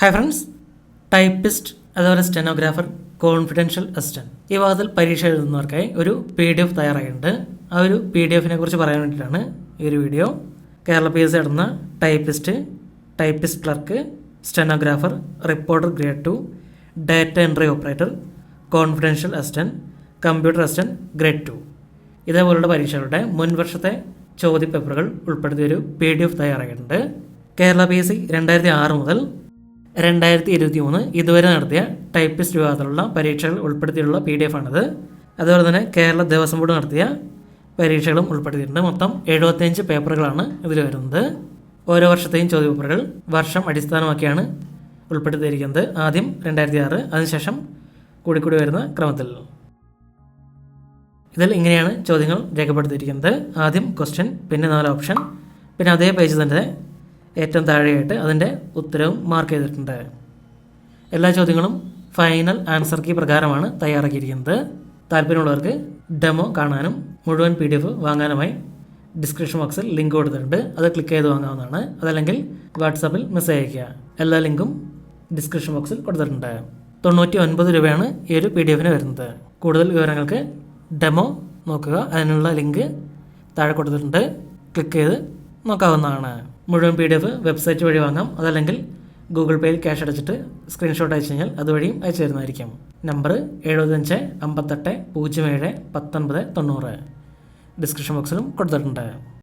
Hi friends typist അതുപോലെ stenographer confidential assistant ഈ ഭാഗത്തിൽ പരീക്ഷ എഴുതുന്നവർക്കായി ഒരു പി ഡി എഫ് തയ്യാറായിട്ടുണ്ട്. ആ ഒരു പി ഡി എഫിനെ കുറിച്ച് പറയാൻ വേണ്ടിയിട്ടാണ് ഈ ഒരു വീഡിയോ കേരള പി എസ് ഇടുന്ന typist typist clerk stenographer reporter grade two data entry operator confidential assistant computer assistant grade two ഇതേപോലുള്ള പരീക്ഷകളുടെ മുൻവർഷത്തെ ചോദ്യപേപ്പറുകൾ ഉൾപ്പെടുത്തിയ ഒരു പി ഡി എഫ് തയ്യാറായിട്ടുണ്ട്. കേരള പി എസ് സി രണ്ടായിരത്തി ആറ് മുതൽ രണ്ടായിരത്തി ഇരുപത്തി മൂന്ന് ഇതുവരെ നടത്തിയ ടൈപ്പിസ്റ്റ് വിഭാഗത്തിലുള്ള പരീക്ഷകൾ ഉൾപ്പെടുത്തിയിട്ടുള്ള പി ഡി എഫ് ആണിത്. അതുപോലെ തന്നെ കേരള ദേവസ്വം ബോർഡ് നടത്തിയ പരീക്ഷകളും ഉൾപ്പെടുത്തിയിട്ടുണ്ട്. മൊത്തം എഴുപത്തിയഞ്ച് പേപ്പറുകളാണ് ഇതിൽ വരുന്നത്. ഓരോ വർഷത്തെയും ചോദ്യപേപ്പറുകൾ വർഷം അടിസ്ഥാനമാക്കിയാണ് ഉൾപ്പെടുത്തിയിരിക്കുന്നത്. ആദ്യം രണ്ടായിരത്തി ആറ് അതിനുശേഷം കൂടിക്കൂടി വരുന്ന ക്രമത്തിൽ. ഇതിൽ ഇങ്ങനെയാണ് ചോദ്യങ്ങൾ രേഖപ്പെടുത്തിയിരിക്കുന്നത്. ആദ്യം ക്വസ്റ്റ്യൻ പിന്നെ നാല് ഓപ്ഷൻ പിന്നെ അതേ പേജ് തന്നെ ഏറ്റവും താഴെയായിട്ട് അതിന്റെ ഉത്തരവും മാർക്ക് ചെയ്തിട്ടുണ്ട്. എല്ലാ ചോദ്യങ്ങളും ഫൈനൽ ആൻസർ കീ പ്രകാരമാണ് തയ്യാറാക്കിയിരിക്കുന്നത്. താല്പര്യമുള്ളവർക്ക് ഡെമോ കാണാനും മുഴുവൻ പി ഡി എഫ് വാങ്ങാനുമായി ഡിസ്ക്രിപ്ഷൻ ബോക്സിൽ ലിങ്ക് കൊടുത്തിട്ടുണ്ട്. അത് ക്ലിക്ക് ചെയ്ത് വാങ്ങാവുന്നതാണ്. അതല്ലെങ്കിൽ വാട്സാപ്പിൽ മെസ്സേജ് അയയ്ക്കുക. എല്ലാ ലിങ്കും ഡിസ്ക്രിപ്ഷൻ ബോക്സിൽ കൊടുത്തിട്ടുണ്ട്. തൊണ്ണൂറ്റി ഒൻപത് രൂപയാണ് ഈ ഒരു പി ഡി എഫിന് വരുന്നത്. കൂടുതൽ വിവരങ്ങൾക്ക് ഡെമോ നോക്കുക. അതിനുള്ള ലിങ്ക് താഴെ കൊടുത്തിട്ടുണ്ട്. ക്ലിക്ക് ചെയ്ത് നോക്കാവുന്നതാണ്. മുഴുവൻ പി ഡി എഫ് വെബ്സൈറ്റ് വഴി വാങ്ങാം. അതല്ലെങ്കിൽ ഗൂഗിൾ പേയിൽ ക്യാഷ് അടച്ചിട്ട് സ്ക്രീൻഷോട്ട് അയച്ചു കഴിഞ്ഞാൽ അതുവഴിയും അയച്ചു തരുന്നതായിരിക്കും. നമ്പർ എഴുപത്തഞ്ച് അമ്പത്തെട്ട് പൂജ്യം ഏഴ് പത്തൊൻപത് തൊണ്ണൂറ്. ഡിസ്ക്രിപ്ഷൻ ബോക്സിലും കൊടുത്തിട്ടുണ്ട്.